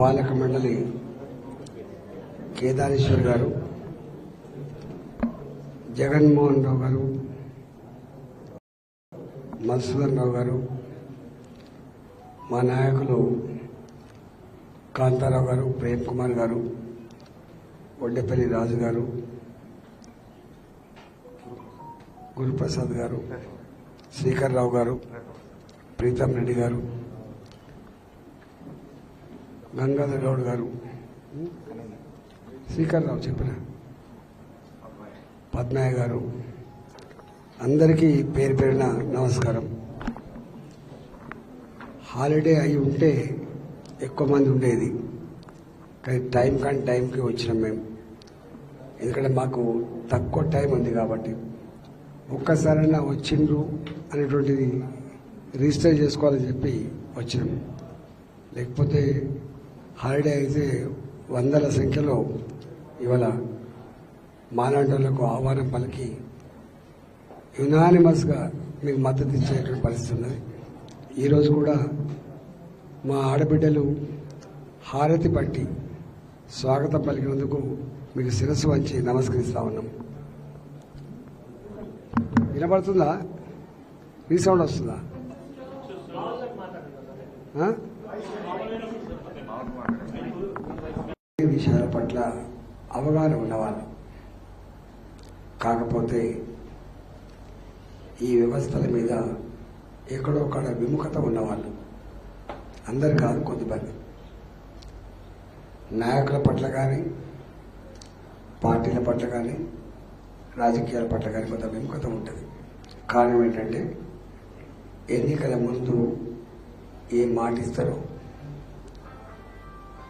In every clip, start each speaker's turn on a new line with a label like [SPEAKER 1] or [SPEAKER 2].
[SPEAKER 1] పాలక మండలి కేదారేశ్వర్ గారు జగన్మోహన్ రావు గారు మధుసూదన్ రావు గారు మా నాయకులు కాంతారావు గారు ప్రేమ్ కుమార్ గారు ఒడ్డెపల్లి రాజు గారు గురుప్రసాద్ గారు శ్రీకర్ రావు గారు ప్రీతం రెడ్డి గారు గంగాధర్ గౌడ్ గారు. శ్రీకర్ రావు చెప్పిన. పద్మయ్య గారు. అందరికీ పేరు పేరున నమస్కారం. హాలిడే అయి ఉంటే ఎక్కువ మంది ఉండేది. కానీ టైం కానీ టైంకి వచ్చినాం మేము ఎందుకంటే మాకు తక్కువ టైం ఉంది కాబట్టి. ఒక్కసారైనా వచ్చిండ్రు అనేటువంటిది రిజిస్టర్ చేసుకోవాలని చెప్పి వచ్చినాం. లేకపోతే హాలిడే అయితే వందల సంఖ్యలో ఇవాళ మాలాంటోళ్ళకు ఆహ్వానం పలికి యునానిమస్గా మీకు మద్దతు ఇచ్చేటువంటి పరిస్థితి ఉన్నది. ఈరోజు కూడా మా ఆడబిడ్డలు హారతి పట్టి స్వాగతం పలికినందుకు మీకు శిరస్సు వంచి నమస్కరిస్తా ఉన్నాం. వినపడుతుందా రీసౌండ్ వస్తుందా ఆ? ఈ విషయాల పట్ల అవగాహన ఉన్నవాళ్ళు. కాకపోతే ఈ వ్యవస్థల మీద ఎక్కడో ఒక విముఖత ఉన్నవాళ్ళు. అందరు కాదు కొద్దిమంది నాయకుల పట్ల కానీ పార్టీల పట్ల కానీ రాజకీయాల పట్ల కానీ కొంత విముఖత ఉంటుంది. కారణం ఏంటంటే ఎన్నికల ముందు ఏం మాటిస్తారో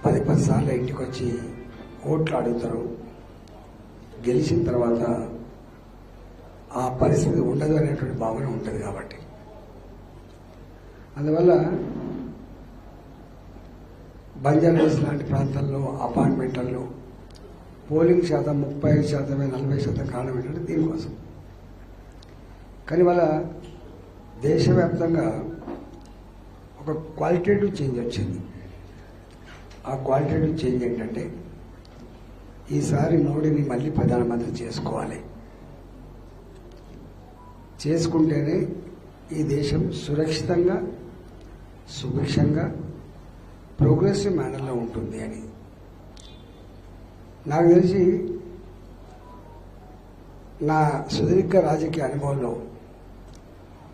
[SPEAKER 1] పది పది సార్లు ఇంటికి వచ్చి ఓట్లు అడుగుతారు గెలిచిన తర్వాత ఆ పరిస్థితి ఉండదు అనేటువంటి భావన ఉంటుంది కాబట్టి. అందువల్ల బంజారాస్ లాంటి ప్రాంతాల్లో అపార్ట్మెంట్లలో పోలింగ్ శాతం ముప్పై ఐదు శాతమే నలభై శాతం కారణం ఏంటంటే దీనికోసం. కానీ వాళ్ళ దేశవ్యాప్తంగా ఒక క్వాలిటేటివ్ చేంజ్ వచ్చింది. ఆ క్వాలిటేటివ్ చేంజ్ ఏంటంటే ఈసారి మోడీని మళ్ళీ ప్రధానమంత్రి చేసుకోవాలి. చేసుకుంటేనే ఈ దేశం సురక్షితంగా సుభిక్షంగా ప్రోగ్రెసివ్ మేనర్లో ఉంటుంది అని. నాకు తెలిసి నా సుదీర్ఘ రాజకీయ అనుభవంలో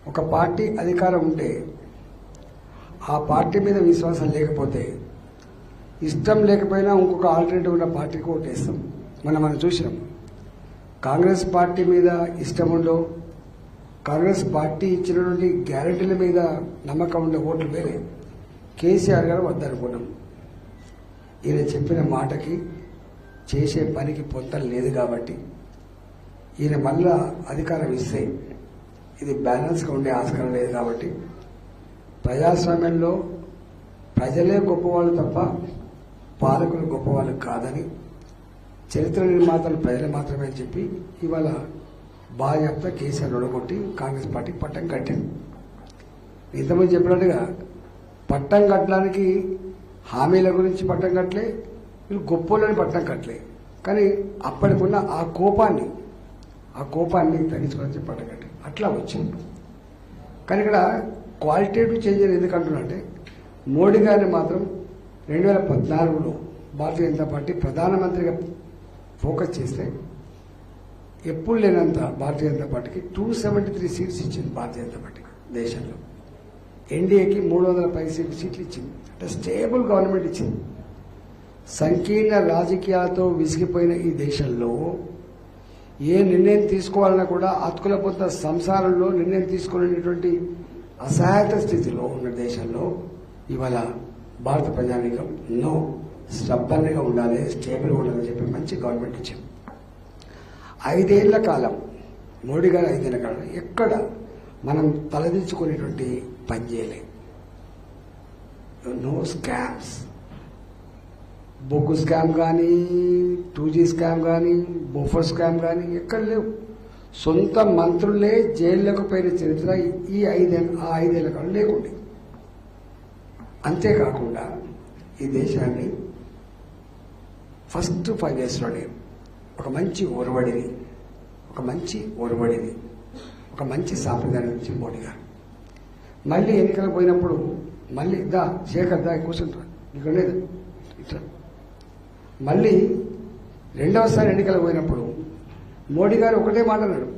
[SPEAKER 1] ఒక పార్టీ అధికారం ఉంటే ఆ పార్టీ మీద విశ్వాసం లేకపోతే ఇష్టం లేకపోయినా ఇంకొక ఆల్టర్నేటివ్ ఉన్న పార్టీకి ఓటేస్తాం. మనం మనం చూసినాం. కాంగ్రెస్ పార్టీ మీద ఇష్టం ఉండో కాంగ్రెస్ పార్టీ ఇచ్చినటువంటి గ్యారంటీల మీద నమ్మకం ఉండే ఓట్లు వేరే. కేసీఆర్ గారు వద్దనుకున్నాం. ఈయన చెప్పిన మాటకి చేసే పనికి పొంతం లేదు కాబట్టి ఈయన మళ్ళా అధికారం ఇస్తే ఇది బ్యాలెన్స్గా ఉండే ఆస్కారం లేదు కాబట్టి ప్రజాస్వామ్యంలో ప్రజలే గొప్పవాళ్ళు తప్ప పాలకులు గొప్పవాళ్ళు కాదని చరిత్ర నిర్మాతలు ప్రజలు మాత్రమే అని చెప్పి ఇవాళ బాధ్యత కేసీఆర్ ఒడగొట్టి కాంగ్రెస్ పార్టీ పట్టం కట్టింది ఇంతమంది చెప్పినట్టుగా పట్టం కట్టడానికి హామీల గురించి పట్టం కట్టలే వీళ్ళు గొప్పలోని పట్టం కట్టలే. కానీ అప్పటికున్న ఆ కోపాన్ని ఆ కోపాన్ని తగ్గించుకొని చెప్పి పట్టం కట్టారు. అట్లా వచ్చింది. కానీ ఇక్కడ క్వాలిటేటివ్ చేంజ్ అని ఎందుకు అంటున్నా అంటే మోడీ గారిని మాత్రం రెండు వేల పద్నాలుగులో భారతీయ జనతా పార్టీ ప్రధానమంత్రిగా ఫోకస్ చేస్తే ఎప్పుడు లేనంత భారతీయ జనతా పార్టీకి టూ సెవెంటీ త్రీ సీట్స్ ఇచ్చింది భారతీయ జనతా పార్టీకి దేశంలో. ఎన్డీఏకి మూడు వందల పది సీట్లు సీట్లు ఇచ్చింది. అంటే స్టేబుల్ గవర్నమెంట్ ఇచ్చింది. సంకీర్ణ రాజకీయాలతో విసిగిపోయిన ఈ దేశంలో ఏ నిర్ణయం తీసుకోవాలన్నా కూడా అతుకుల పొంత సంసారంలో నిర్ణయం తీసుకునేటువంటి అసహాయత స్థితిలో ఉన్న దేశంలో ఇవాళ భారత ప్రజానీకం నో స్టబ్బన్గా ఉండాలి స్టేబుల్గా ఉండాలని చెప్పి మంచి గవర్నమెంట్ ఇచ్చాం. ఐదేళ్ళ కాలం మోడీ గారు ఐదేళ్ళ కాలం ఎక్కడ మనం తలదించుకునేటువంటి పని చేయలే. నో స్కామ్స్ బొగ్గు స్కామ్ కానీ టూ జీ స్కామ్ కానీ బొఫర్ స్కామ్ కానీ ఎక్కడ లేవు. సొంత మంత్రులే జైల్లోకి పోయిన చరిత్ర ఈ ఐదేళ్ళ ఆ ఐదేళ్ళ కాలం లేకుండే. అంతేకాకుండా ఈ దేశాన్ని ఫస్ట్ ఫైవ్ ఇయర్స్లోనే ఒక మంచి ఒరవడిని ఒక మంచి ఒరవడిని ఒక మంచి సాంప్రదాయం నుంచి మోడీ గారు. మళ్ళీ ఎన్నికలకు పోయినప్పుడు మళ్ళీ దా శేఖర్ దా కూర్చుంటారు ఇక్కడ లేదు. ఇట్లా. మళ్ళీ రెండవసారి ఎన్నికలకు పోయినప్పుడు మోడీ గారు ఒకటే మాట అన్నాడు.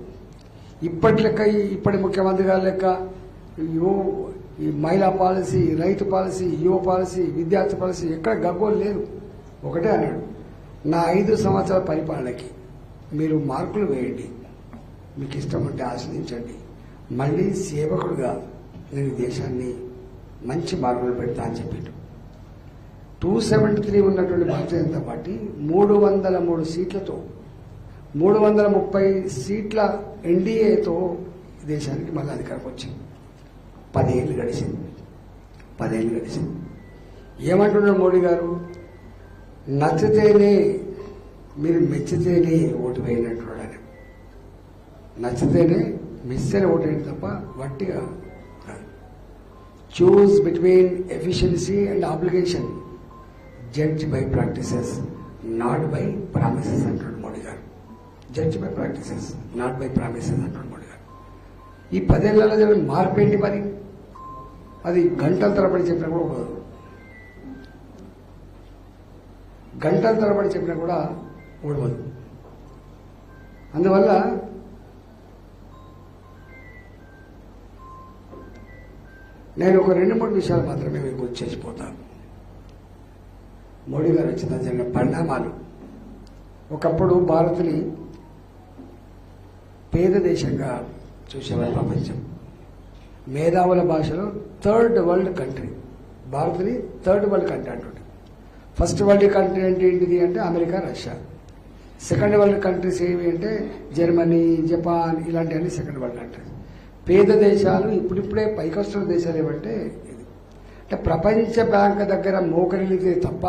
[SPEAKER 1] ఇప్పటి లెక్క ఈ- ఇప్పటి ముఖ్యమంత్రి గారి లెక్క ఈ మహిళా పాలసీ రైతు పాలసీ యువ పాలసీ విద్యార్థి పాలసీ ఎక్కడ గగ్గోలు లేదు ఒకటే అన్నాడు నా ఐదు సంవత్సరాల పరిపాలనకి మీరు మార్కులు వేయండి. మీకు ఇష్టం ఉంటే ఆశ్రయించండి మళ్ళీ సేవకుడుగా నేను దేశాన్ని మంచి మార్గంలో పెడతా అని చెప్పిండు. టూ సెవెంటీ త్రీ ఉన్నటువంటి భారతీయ జనతా పార్టీ మూడు వందల మూడు సీట్లతో మూడు వందల ముప్పై సీట్ల ఎన్డీఏతో దేశానికి మళ్ళీ అధికారం వచ్చింది. పదేళ్ళు గడిచింది. పదేళ్ళు గడిచింది. ఏమంటున్నారు మోడీ గారు? నచ్చితేనే మీరు మెచ్చితేనే ఓటు వేయనంటున్నాడు ఆయన. నచ్చితేనే మెచ్చితేనే ఓటు వేయండి తప్ప వట్టిగా choose between efficiency and application judge by practices not by promises అంటాడు Modi garu. Judge by practices not by promises అంటాడు మోడీ గారు. ఈ పదేళ్ళలో జరిగిన మార్పు ఏంటి మరి? అది గంటల తరబడి చెప్పినా కూడా ఉండదు గంటల తరబడి చెప్పినా కూడా ఓడవదు. అందువల్ల నేను ఒక రెండు మూడు విషయాలు మాత్రమే మీకు గుర్తు చేసిపోతాను. మోడీ గారు వచ్చిన జరిగిన పరిణామాలు. ఒకప్పుడు భారత్ని పేద దేశంగా చూసేవారు ప్రపంచం. మేధావుల భాషలో థర్డ్ వరల్డ్ కంట్రీ. భారత్ని థర్డ్ వరల్డ్ కంట్రీ అంటుంది ఫస్ట్ వరల్డ్ కంట్రీ అంటే ఏంటిది అంటే America Russia. Second world countries ఏవి అంటే జర్మనీ జపాన్ ఇలాంటివన్నీ సెకండ్ వరల్డ్ కంట్రీస్. పేద దేశాలు ఇప్పుడిప్పుడే పైకొస్తున్న దేశాలు ఏమంటే ఇది. అంటే ప్రపంచ బ్యాంక్ దగ్గర మోకరిల్లితే తప్ప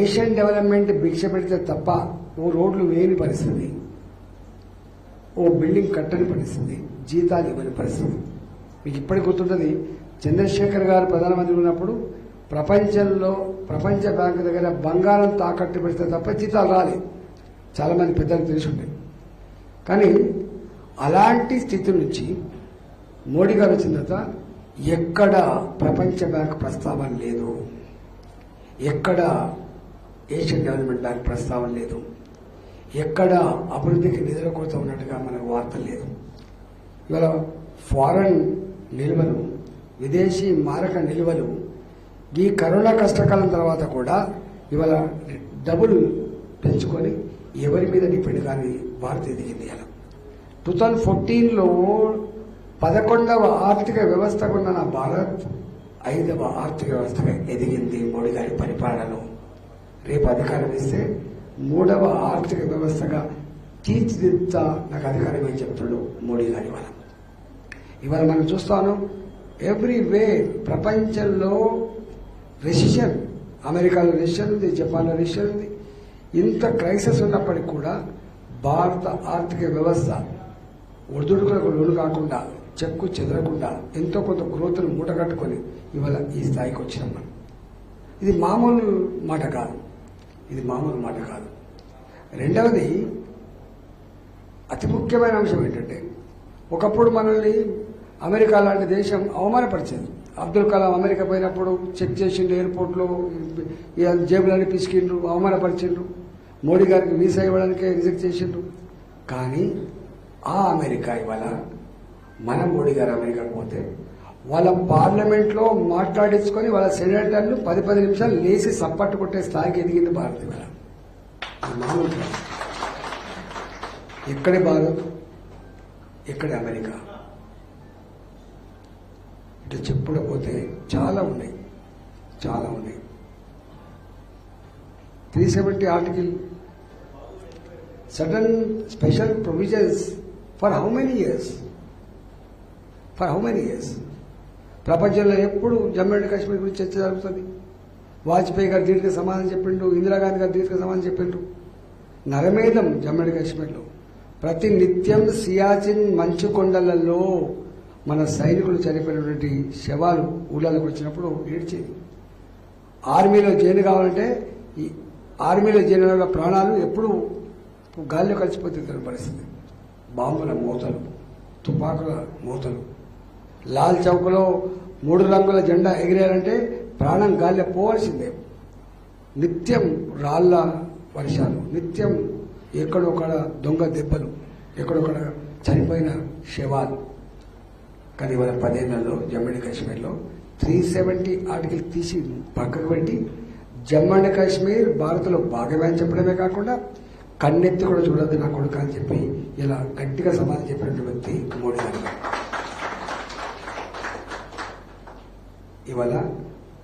[SPEAKER 1] ఏషియన్ డెవలప్మెంట్ భిక్ష పెడితే తప్ప ఓ రోడ్లు వేయని పరిస్థితి ఓ బిల్డింగ్ కట్టని పరిస్థితి జీతాలు ఇవ్వని పరిస్థితి. మీకు ఇప్పటికి గుర్తుంటుంది చంద్రశేఖర్ గారు ప్రధానమంత్రి ఉన్నప్పుడు ప్రపంచంలో ప్రపంచ బ్యాంకు దగ్గర బంగారం తాకట్టు పెడితే తప్ప జీతాలు రాలేదు చాలా మంది పెద్దలు తెలిసి ఉండేది కానీ అలాంటి స్థితి నుంచి మోడీ గారు వచ్చిన తర్వాత ఎక్కడ ప్రపంచ బ్యాంక్ ప్రస్తావన లేదు. ఎక్కడ ఏషియన్ డెవలప్మెంట్ బ్యాంక్ ప్రస్తావన లేదు. ఎక్కడ అభివృద్ధికి నిధుల కోసం ఉన్నట్టుగా మనకు వార్త లేదు. ఇవాళ ఫారెన్ నిల్వలు విదేశీ మారక నిల్వలు ఈ కరోనా కష్టకాలం తర్వాత కూడా ఇవాళ డబుల్ పెంచుకొని ఎవరి మీద డిపెండ్ కానీ భారత్ ఎదిగింది అలా టూ థౌజండ్ ఫోర్టీన్లో పదకొండవ ఆర్థిక వ్యవస్థగా ఉన్న నా భారత్ ఐదవ ఆర్థిక వ్యవస్థగా ఎదిగింది మోడీ గారి పరిపాలనలో. రేపు అధికారం ఇస్తే మూడవ ఆర్థిక వ్యవస్థగా తీర్చిదిద్దా నాకు అధికారం ఏం చెప్తున్నాడు మోడీ గారి వల్ల. ఇవాళ మనం చూస్తాను ఎవ్రీవే ప్రపంచంలో రెసిషన్ అమెరికాలో రెసిషన్ ఉంది జపాన్లో రెసిషన్ ఉంది. ఇంత క్రైసిస్ ఉన్నప్పటికీ కూడా భారత ఆర్థిక వ్యవస్థ ఒడిదుడుకులకు లోను కాకుండా చెక్కు చెదరకుండా ఎంతో కొంత గ్రోత్ను మూటగట్టుకొని ఇవాళ ఈ స్థాయికి వచ్చినాం మనం. ఇది మామూలు మాట కాదు. ఇది మామూలు మాట కాదు. రెండవది అతి ముఖ్యమైన అంశం ఏంటంటే ఒకప్పుడు మనల్ని అమెరికా లాంటి దేశం అవమానపరిచేది. అబ్దుల్ కలాం అమెరికా పోయినప్పుడు చెక్ చేసిండు ఎయిర్పోర్ట్లో ఈ జేబులన్నీ పిసికిండ్రు అవమానపరిచిండ్రు. మోడీ గారికి వీసా ఇవ్వడానికే రిజెక్ట్ చేసిండ్రు. కానీ ఆ అమెరికా ఇవాళ మన మోడీ గారు అమెరికాకు పోతే వాళ్ళ పార్లమెంట్లో మాట్లాడించుకొని వాళ్ళ సెనేటర్లు పది పది నిమిషాలు లేచి సప్పట్టు కొట్టే స్థాయికి ఎదిగింది భారత్ ఇవాళ. అది మామూలు భారత్? ఎక్కడి అమెరికా? ఇట్లా చెప్పుడపోతే చాలా ఉన్నాయి. చాలా ఉన్నాయి. Three seventy article. Sudden special provisions for how many years? For how many years? ప్రపంచంలో ఎప్పుడు జమ్మూ అండ్ కాశ్మీర్ గురించి చర్చ జరుగుతుంది? వాజ్పేయి గారు దీర్ఘ సమాధానం చెప్పిండు ఇందిరాగాంధీ గారు దీర్ఘ సమాధానం చెప్పిండు. నరమేధం జమ్మూ అండ్ కాశ్మీర్లో. ప్రతి నిత్యం సియాచిన్ మంచు కొండలలో మన సైనికులు చనిపోయినటువంటి శవాలు ఊళ్ళలోకి వచ్చినప్పుడు ఏడ్చేది ఆర్మీలో జైన్ కావాలంటే ఈ ఆర్మీలో జైన్ ప్రాణాలు ఎప్పుడు గాలిలో కలిసిపోతే పరిస్థితి. బాంబుల మూతలు తుపాకుల మూతలు. లాల్ చౌక్లో మూడు రంగుల జెండా ఎగిరేయాలంటే ప్రాణం గాలిలో పోవాల్సిందే. నిత్యం రాళ్ళ వర్షాలు నిత్యం ఎక్కడొక్కడ దొంగ దెబ్బలు ఎక్కడొక్కడ చనిపోయిన శవాలు. కానీ వాళ్ళ పదేళ్ళలో జమ్మూ అండ్ కాశ్మీర్లో త్రీ సెవెంటీ ఆర్టికల్ తీసి పక్కకు పెట్టి జమ్మూ అండ్ కాశ్మీర్ భారత్లో భాగమే అని చెప్పడమే కాకుండా కన్నెత్తి కూడా చూడద్దు నా కొడుకు అని చెప్పి ఇలా గట్టిగా సమాధానం చెప్పినటువంటి వ్యక్తి మోడీ గారు. ఇవాళ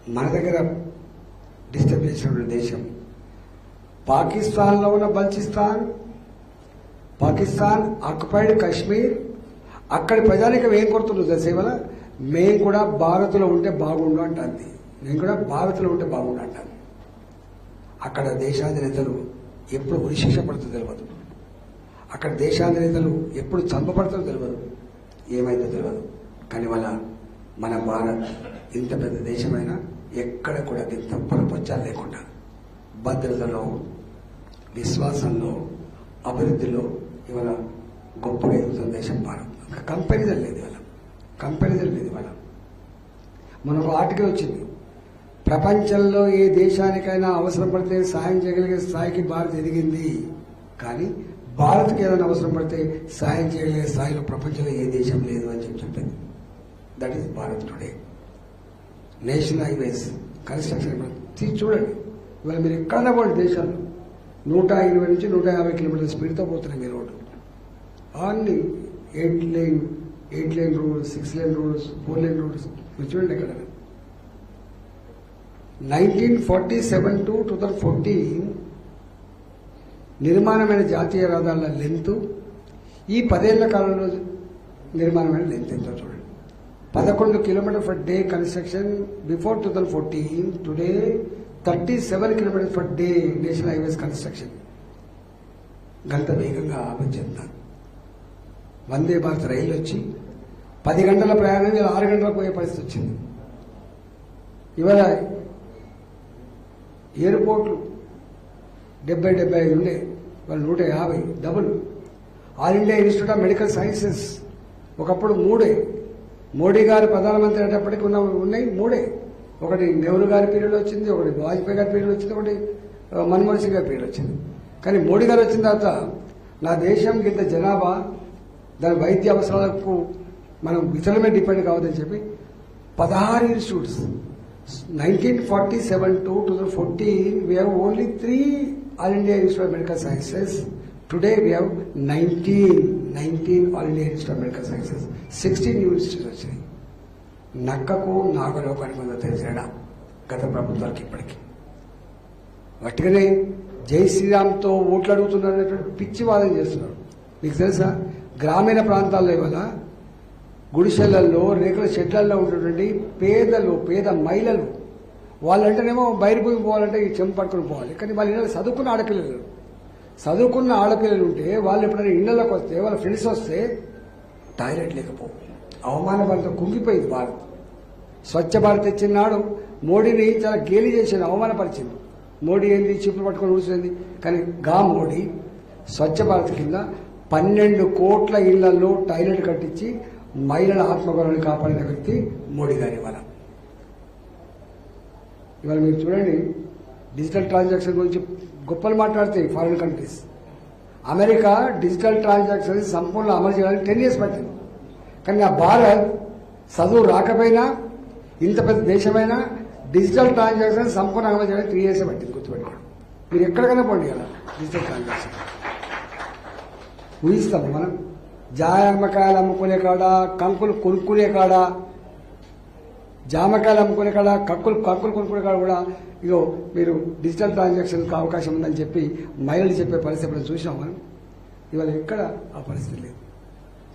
[SPEAKER 1] మన దగ్గర డిస్టర్బ్ చేసినటువంటి దేశం పాకిస్తాన్లో ఉన్న బల్చిస్తాన్ పాకిస్తాన్ ఆక్యుపైడ్ కాశ్మీర్ అక్కడి ప్రజానికం ఏం కోరుతున్నారు తెలుసా ఇవాళ? మేము కూడా భారత్లో ఉంటే బాగుండు అంటుంది. నేను కూడా భారత్లో ఉంటే బాగుండు అంటాను అక్కడ దేశాధినేతలు ఎప్పుడు ఉరిశిక్ష పడుతుందో తెలియదు అక్కడ దేశాధినేతలు ఎప్పుడు చంపబడుతుందో తెలియదు ఏమైందో తెలియదు కానీ వాళ్ళ మన భారత్ ఇంత పెద్ద దేశమైనా ఎక్కడ కూడా ఇంత పొరపచ్చాలు లేకుండా భద్రతలో విశ్వాసంలో అభివృద్ధిలో ఇవాళ గొప్పగా ఎదుగుతున్న దేశం భారత్. కంపారిజన్ లేదు ఇవాళ. కంపారిజన్ లేదు ఇవాళ. మనకు ఆర్టికల్ వచ్చింది. ప్రపంచంలో ఏ దేశానికైనా అవసరం పడితే సాయం చేయగలిగే స్థాయికి భారత్ ఎదిగింది. కానీ భారత్కి ఏదైనా అవసరం పడితే సాయం చేయగలిగే స్థాయిలో ప్రపంచంలో ఏ దేశం లేదు అని చెప్పి చెప్పింది. That is Bharat today national highways construction తీసి చూడండి. ఇవాళ మీరు ఎక్కడన్నా పోండి దేశాల్లో. నూట ఇరవై నుంచి నూట యాభై కిలోమీటర్ల స్పీడ్తో పోతున్నాయి మీ రోడ్డు అన్ని eight line eight line roads six line roads four line roads మీరు చూడండి ఎక్కడ nineteen forty seven to two thousand fourteen నిర్మాణమైన జాతీయ రహదారుల లెంత్ ఈ పదేళ్ళ కాలంలో నిర్మాణమైన లెంత్ ఎంతో చూడండి. పదకొండు kilometre for day construction before two thousand fourteen today thirty seven kilometre for day national highways construction గంట వేగంగా అభివృద్ధి వందే భారత్ రైలు వచ్చి పది గంటల ప్రయాణం ఇలా ఆరు గంటలకు పోయే పరిస్థితి వచ్చింది. ఇవాళ ఎయిర్పోర్ట్లు డెబ్బై డెబ్బై ఐదు ఉండే వాళ్ళు నూట యాభై double. All India institute of medical sciences ఒకప్పుడు మూడే. మోడీ గారు ప్రధానమంత్రి అయ్యేటప్పటికి ఉన్న ఉన్నాయి మూడే. ఒకటి నెహ్రూ గారి పీరియడ్ వచ్చింది ఒకటి వాజ్పేయి గారి పీరియడ్ వచ్చింది ఒకటి మన్మోహన్ సింగ్ గారి పీరియడ్ వచ్చింది. కానీ మోడీ గారు వచ్చిన తర్వాత నా దేశం ఇంత జనాభా దాని వైద్య అవసరాలకు మనం ఇతరులమే డిపెండ్ కావద్దని చెప్పి పదహారు institutes nineteen forty seven to two thousand fourteen we have only three all India institute of medical sciences today we have nineteen nineteen all India institute of medical sciences sixteen new institutes వచ్చినాయి నక్కకు నాగలోకానికి మధ్య తెలిసేడా గత ప్రభుత్వానికి ఇప్పటికీ. వాటికనే జై శ్రీరామ్తో ఓట్లు అడుగుతున్నారు పిచ్చి వాదన చేస్తున్నారు. మీకు తెలుసా? గ్రామీణ ప్రాంతాల్లో ఇవాళ గుడిసెలల్లో రేకుల షెడ్లలో ఉన్నటువంటి పేదలు పేద మహిళలు వాళ్ళంటేనేమో బయట భూమి పోవాలంటే ఈ చెంప పట్టుకుని పోవాలి. కానీ వాళ్ళ ఇళ్ళ చదువుకున్న ఆడపిల్లలు చదువుకున్న ఆడపిల్లలు ఉంటే వాళ్ళు ఎప్పుడైనా ఇళ్ళలోకి వస్తే వాళ్ళ ఫ్రెండ్స్ వస్తే టాయిలెట్ లేకపోవు. భారత కుంగిపోయింది భారత్. స్వచ్ఛ భారత్ ఇచ్చినాడు మోడీని చాలా గేలి చేసింది అవమానపరిచింది. మోడీ ఏంది? చిప్పులు పట్టుకొని కూర్చుంది కానీ గా మోడీ స్వచ్ఛ భారత్ కింద పన్నెండు కోట్ల ఇళ్ళలో టాయిలెట్ కట్టించి మహిళల ఆత్మగౌరవాన్ని కాపాడిన వ్యక్తి మోడీ గారి ఇవాళ ఇవాళ మీరు చూడండి డిజిటల్ ట్రాన్సాక్షన్ గురించి గొప్పలు మాట్లాడతాయి foreign countries. America digital transaction సంపూర్ణ అమలు చేయడానికి టెన్ ఇయర్స్ పట్టింది. కానీ ఆ భారత్ చదువు రాకపోయినా ఇంత పెద్ద దేశమైనా డిజిటల్ ట్రాన్సాక్షన్ సంపూర్ణ అమలు చేయడానికి త్రీ ఇయర్స్ పట్టింది గుర్తుపెట్టుకోండి. మీరు ఎక్కడికైనా పండుగ డిజిటల్ ట్రాన్సాక్షన్. ఊహిస్తాము మనం. జామకాయలు అమ్ముకునే కాడ కంకులు కొనుక్కునే కాడ జామకాయలు అమ్ముకునే కాడ కక్కులు కంకులు కొనుక్కునే కాడ కూడా ఇగో మీరు డిజిటల్ ట్రాన్సాక్షన్కి అవకాశం ఉందని చెప్పి మహిళలు చెప్పే పరిస్థితి చూసాం మనం? ఇవాళ ఎక్కడ ఆ పరిస్థితి లేదు.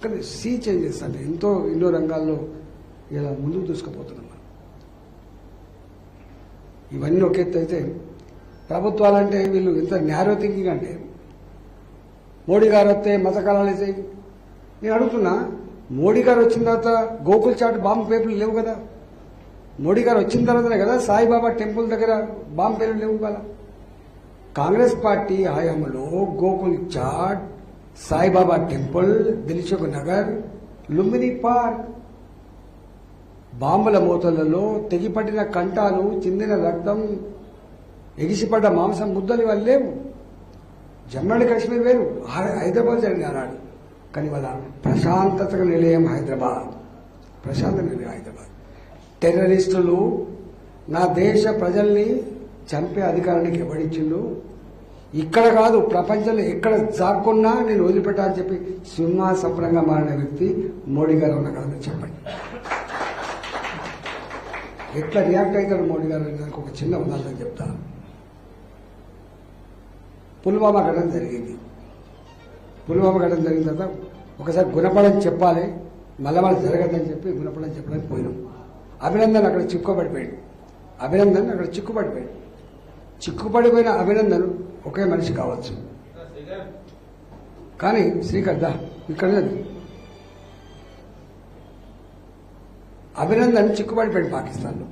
[SPEAKER 1] కానీ సీ చేంజెస్ అంటే ఎంతో ఎన్నో రంగాల్లో ఇలా ముందుకు దూసుకుపోతున్నాం మనం. ఇవన్నీ ఒక అయితే ప్రభుత్వాలంటే వీళ్ళు ఎంత నేరో థింకింగ్ అంటే మోడీ గారు వస్తే మతకాలాలు వేసాయి. నేను అడుగుతున్నా మోడీ గారు వచ్చిన తర్వాత గోకుల్ చాట్ బాంబు పేపర్లు లేవు కదా? మోడీ గారు వచ్చిన తర్వాతనే కదా సాయిబాబా టెంపుల్ దగ్గర బాంబు పేర్లు లేవు కదా? కాంగ్రెస్ పార్టీ హయాంలో గోకుల్ చాట్ సాయిబాబా టెంపుల్ దిల్సుఖ్ నగర్ లుంబిని పార్క్. బాంబుల మూతలలో తెగిపట్టిన కంటాలు చిందిన రక్తం ఎగిసిపడ్డ మాంసం ముద్దలు ఇవాళ లేవు. జమ్మూ అండ్ కాశ్మీర్ వేరు. హైదరాబాద్ జరిగిన ఆనాడు కానీ వాళ్ళ ప్రశాంతత నిలయం హైదరాబాద్. ప్రశాంత నిలయం హైదరాబాద్. టెర్రరిస్టులు నా దేశ ప్రజల్ని చంపే అధికారానికి ఎవడిచ్చిండు? ఇక్కడ కాదు ప్రపంచంలో ఎక్కడ జాక్కున్నా నేను వదిలిపెట్టాలని చెప్పి సింహాసపరంగా మారిన వ్యక్తి మోడీ గారు ఉన్న కదా చెప్పండి. ఎట్లా రియాక్ట్ అవుతాడు మోడీ గారు? దానికి ఒక చిన్న ఉదాహరణ చెప్తాను పుల్వామా ఘటన జరిగింది. పుల్వామా ఘటన జరిగిన తర్వాత ఒకసారి గుణపడని చెప్పాలి మళ్ళీ మళ్ళీ జరగదని చెప్పి గుణపడం చెప్పడానికి పోయినాం. అభినందన్ అక్కడ చిక్కుపడిపోయాడు అభినందన్ అక్కడ చిక్కుపడిపోయాడు చిక్కుపడిపోయిన అభినందన్ ఒకే మనిషి కావచ్చు. కానీ శ్రీకర్ద ఇక్కడ అభినందన్ చిక్కుపడిపోయాడు పాకిస్తాన్లో.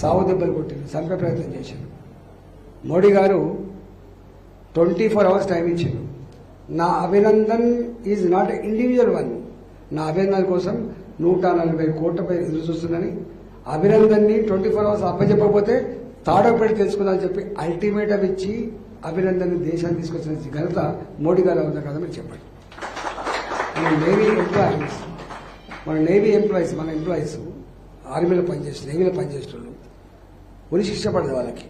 [SPEAKER 1] సావు దెబ్బలు కొట్టింది చంపే ప్రయత్నం చేశాడు. మోడీ గారు ట్వంటీ ఫోర్ అవర్స్ టైం ఇచ్చింది నా Abhinandan is not individual one నా అభినందన్ కోసం నూట నలభై కోట్లపై ఎదురు చూస్తుందని అభినందన్ని ట్వంటీ ఫోర్ అవర్స్ అప్పచెప్పకపోతే తాడోపేట తెలుసుకుందని చెప్పి అల్టిమేటం ఇచ్చి అభినందన్ దేశాన్ని తీసుకొచ్చిన ఘనత మోడీ గారు ఉంది కదా మీరు చెప్పండి. మన నేవీ ఎంప్లాయీస్ మన నేవీ ఎంప్లాయీస్ మన ఎంప్లాయీస్ ఆర్మీలో పనిచేసిన నేవీలో పనిచేసేటోళ్ళు ఉరి శిక్ష పడదు వాళ్ళకి.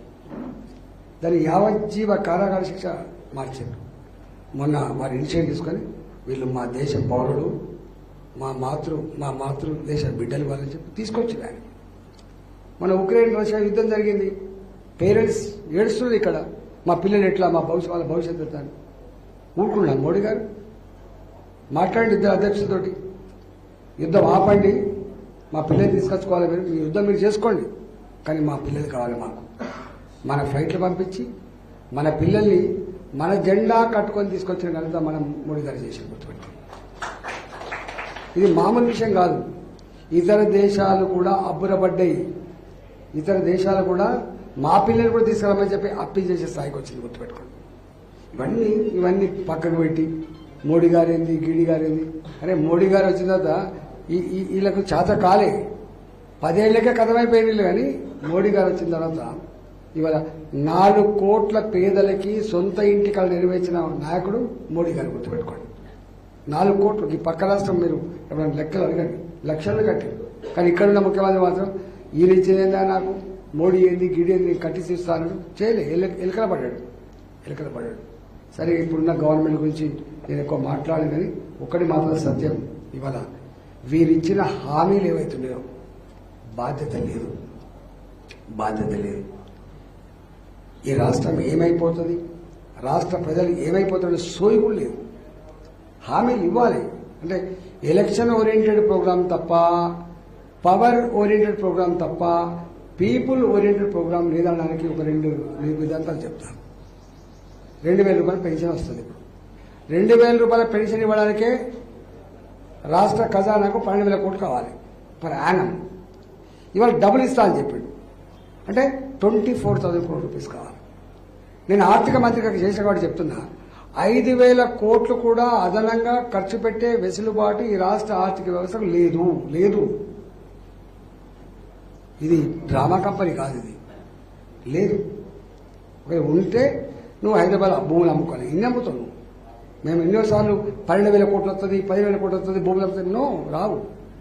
[SPEAKER 1] దాన్ని యావజ్జీవ కారాగార శిక్ష మార్చారు. మొన్న వారు ఇనిషియేట్ తీసుకొని వీళ్ళు మా దేశ పౌరులు మా మాతృ మా మాతృ దేశ బిడ్డలు వాళ్ళని చెప్పి తీసుకొచ్చింది ఆయన. మన ఉక్రెయిన్ రష్యా యుద్ధం జరిగింది. పేరెంట్స్ ఏడుస్తున్నారు ఇక్కడ. మా పిల్లలు ఎట్లా మా భవిష్యత్ వాళ్ళ భవిష్యత్తు ఎట్లా ఊరుకున్నాను మోడీ గారు. మాట్లాడండి ఇద్దరు అధ్యక్షులతోటి. యుద్ధం ఆపండి. మా పిల్లల్ని తీసుకొచ్చుకోవాలి మీరు. మీ యుద్ధం మీరు చేసుకోండి. కానీ మా పిల్లలు కావాలి మాకు. మన ఫ్లైట్లు పంపించి మన పిల్లల్ని మన జెండా కట్టుకొని తీసుకొచ్చిన ఘనత మనం ముడిదర చేసిన గుర్తుపెట్టి ఇది మామూలు విషయం కాదు. ఇతర దేశాలు కూడా అబ్బురపడ్డాయి. ఇతర దేశాలు కూడా మా పిల్లలు కూడా తీసుకురామని చెప్పి అప్పీల్ చేసే స్థాయికి వచ్చింది గుర్తుపెట్టుకోండి ఇవన్నీ ఇవన్నీ పక్కకు పెట్టి మోడీ గారేంది గారు ఏంది అరే మోడీ గారు వచ్చిన తర్వాత ఈ ఈ- వీళ్ళకు చేత కాలే. పదేళ్ళకే కథమైపోయింది కానీ మోడీ గారు వచ్చిన తర్వాత ఇవాళ నాలుగు కోట్ల పేదలకి సొంత ఇంటి కళ నెరవేర్చిన నాయకుడు మోడీ గారు గుర్తుపెట్టుకోండి. నాలుగు కోట్లు. ఈ పక్క రాష్ట్రం మీరు ఎప్పుడైనా లెక్కలు అడగండి. లక్షలు కట్టి. కానీ ఇక్కడ ఉన్న ముఖ్యమంత్రి మాత్రం ఈయన ఇచ్చేదేందా నాకు? మోడీ ఏంది గిడి ఏంది కట్టి తీస్తాను. చేయలే. ఎల- ఎలకల పడ్డాడు. ఎలకల పడ్డాడు. సరే ఇప్పుడున్న గవర్నమెంట్ గురించి నేను ఎక్కువ మాట్లాడను కానీ ఒక్కటి మాత్రం సత్యం. ఇవాళ వీరిచ్చిన హామీలు ఏవైతున్నాయో? బాధ్యత లేదు. బాధ్యత లేదు. ఈ రాష్ట్రం ఏమైపోతుంది? రాష్ట్ర ప్రజలు ఏమైపోతుందో సోయి కూడా లేదు. హామీలు ఇవ్వాలి. అంటే ఎలక్షన్ ఓరియంటెడ్ ప్రోగ్రామ్ తప్ప పవర్ ఓరియంటెడ్ ప్రోగ్రామ్ తప్ప పీపుల్ ఓరియంటెడ్ ప్రోగ్రామ్ లేదనడానికి ఒక రెండు విధాంతాలు చెప్తాను రెండు వేల రూపాయల పెన్షన్ వస్తుంది ఇప్పుడు. రెండు వేల రూపాయల పెన్షన్ ఇవ్వడానికే రాష్ట్ర ఖజానాకు పన్నెండు వేల కోట్లు కావాలి. Per annum. ఇవాళ డబుల్ ఇస్తా అని చెప్పిండు. అంటే ట్వంటీ ఫోర్ థౌసండ్ కోట్ల రూపీస్ కావాలి. నేను ఆర్థిక మంత్రిగా చేసిన కాబట్టి చెప్తున్నా. ఐదు వేల కోట్లు కూడా అదనంగా ఖర్చు పెట్టే వెసులుబాటు ఈ రాష్ట్ర ఆర్థిక వ్యవస్థకు లేదు. లేదు. ఇది డ్రామా కంపెనీ కాదు ఇది. లేదు. ఉంటే నువ్వు హైదరాబాద్ భూములు అమ్ముకోవాలి ఇన్ని అమ్ముతావు మేము ఎన్నోసార్లు పన్నెండు వేల కోట్లు వస్తుంది పదివేల కోట్లు వస్తుంది భూములు అమ్ముతుంది నో రావు.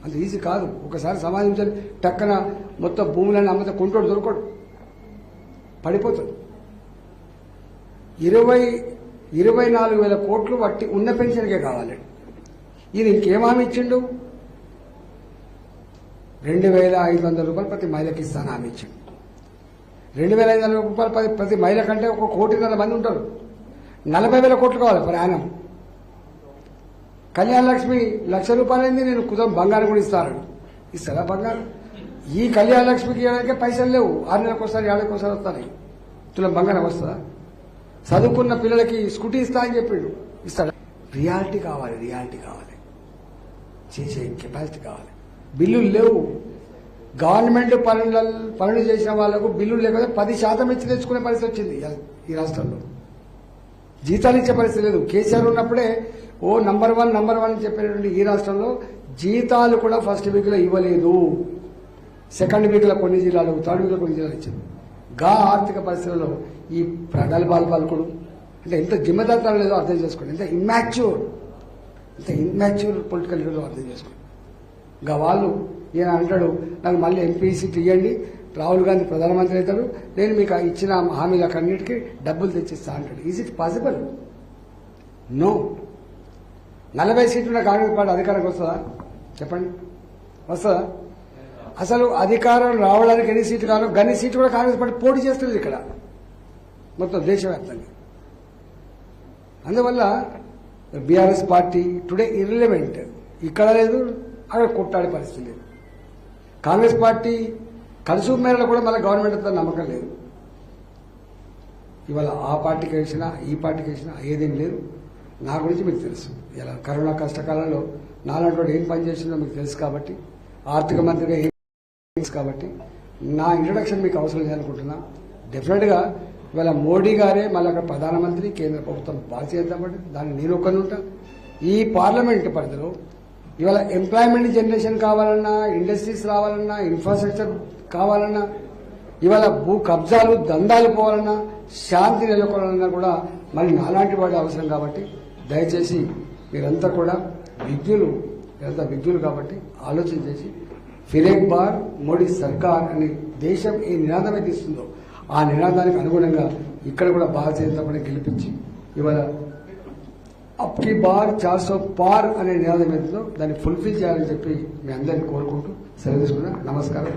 [SPEAKER 1] అంత ఈజీ కాదు. ఒకసారి సమాధించాలి టక్కన మొత్తం భూములన్నీ అమ్మితే కొంటోడు దొరకడు. పడిపోతుంది ఇరవై ఇరవై నాలుగు వేల కోట్లు వట్టి ఉన్న పెన్షన్కే కావాలి. ఈయన ఇంకేం హామీ ఇచ్చిండు? రెండు వేల ఐదు వందల రూపాయలు ప్రతి మహిళకి ఇస్తాను హామీ ఇచ్చిండు. రెండు వేల ఐదు వందల రూపాయలు ప్రతి ప్రతి మహిళ కంటే ఒక కోటిన్నర మంది ఉంటారు. నలభై వేల కోట్లు కావాలి ప్రయాణం. కళ్యాణ లక్ష్మి లక్ష రూపాయలైంది నేను కుదం బంగారం కూడా ఇస్తాను. ఇస్తారా బంగారం? ఈ కళ్యాణ లక్ష్మికి ఇవ్వడానికే పైసలు లేవు. ఆరు నెలలకు ఒకసారి ఏళ్ళకి ఒకసారి వస్తాయి. తులం బంగారం వస్తుందా? చదువుకున్న పిల్లలకి స్కూటీ ఇస్తా అని చెప్పిండు. ఇస్తాడు? రియాలిటీ కావాలి రియాలిటీ కావాలి. చేసే కెపాసిటీ కావాలి. బిల్లులు లేవు. గవర్నమెంట్ పనుల పనులు చేసిన వాళ్ళకు బిల్లులు లేకపోతే పది శాతం ఇచ్చి తెచ్చుకునే పరిస్థితి వచ్చింది ఈ రాష్ట్రంలో. జీతాలు ఇచ్చే పరిస్థితి లేదు. కేసీఆర్ ఉన్నప్పుడే ఓ నంబర్ వన్ నంబర్ వన్ అని చెప్పినటువంటి ఈ రాష్ట్రంలో జీతాలు కూడా ఫస్ట్ వీక్లో ఇవ్వలేదు. సెకండ్ వీక్లో కొన్ని జిల్లాలు థర్డ్ వీక్లో కొన్ని జిల్లాలు ఇచ్చారు. గా ఆర్థిక పరిస్థితుల్లో ఈ ప్రగల్భాలు పలుకుడు. అంటే ఎంత జిమ్మదాత్రం లేదో అర్థం చేసుకోండి. ఎంత ఇమ్మాచ్యూర్ ఎంత ఇమ్మాచ్యూర్ పొలిటికల్ లీడర్లో అర్థం చేసుకోండి. ఇంకా వాళ్ళు ఈయన అంటాడు నాకు మళ్ళీ ఎంపీ సీట్ ఇవ్వండి రాహుల్ గాంధీ ప్రధానమంత్రి అవుతాడు నేను మీకు ఇచ్చిన హామీలకు అన్నిటికీ డబ్బులు తెచ్చిస్తా అంటాడు. ఈజ్ ఇట్ పాసిబుల్ నో నలభై సీట్లున్న కాంగ్రెస్ పార్టీ అధికారానికి వస్తుందా? చెప్పండి. వస్తుందా? అసలు అధికారం రావడానికి ఎన్ని సీట్లు కావాలో గన్ని సీట్లు కూడా కాంగ్రెస్ పార్టీ పోటీ చేస్తుంది ఇక్కడ. మొత్తం దేశవ్యాప్తంగా. అందువల్ల బీఆర్ఎస్ పార్టీ టుడే ఇర్రిలవెంట్. ఇక్కడ లేదు అక్కడ కొట్టాడే పరిస్థితి లేదు. కాంగ్రెస్ పార్టీ కన్సూమ్ మేరలో కూడా మళ్ళీ గవర్నమెంట్ అంతా నమ్మకం లేదు. ఇవాళ ఆ పార్టీకి వేసినా ఈ పార్టీకి వేసినా ఏదేం లేదు. నా గురించి మీకు తెలుసు. ఇలా కరోనా కష్టకాలంలో నాలాంటి ఏం పని చేసిందో మీకు తెలుసు కాబట్టి ఆర్థిక మంత్రిగా ఏం కాబట్టి నా ఇంట్రడక్షన్ మీకు అవసరం లేదనుకుంటున్నా. డెఫినెట్గా ఇవాళ మోడీ గారే మళ్ళీ అక్కడ ప్రధానమంత్రి కేంద్ర ప్రభుత్వం పాలసీ జనతా కాబట్టి దాన్ని నేను ఒక్కరిని ఉంటా. ఈ పార్లమెంట్ పరిధిలో ఇవాళ ఎంప్లాయ్మెంట్ జనరేషన్ కావాలన్నా ఇండస్ట్రీస్ రావాలన్నా ఇన్ఫ్రాస్ట్రక్చర్ కావాలన్నా ఇవాళ భూ కబ్జాలు దందాలు పోవాలన్నా శాంతి నెలకొనాలన్నా కూడా మరి నాలాంటి వాడి అవసరం కాబట్టి దయచేసి మీరంతా కూడా విజ్ఞులు మీరంతా విజ్ఞులు కాబట్టి ఆలోచన చేసి ఫిరేక్ బార్ మోడీ సర్కార్ అని దేశం ఏ నినాదం అయితే ఇస్తుందో ఆ నినాదానికి అనుగుణంగా ఇక్కడ కూడా భారతీయ జనతా పార్టీ గెలిపించి ఇవాళ అప్కి బార్ చార్సో పార్ అనే నినాదం ఏదో దాన్ని ఫుల్ఫిల్ చేయాలని చెప్పి మీ అందరిని కోరుకుంటూ సెలవు తీసుకున్నా నమస్కారం.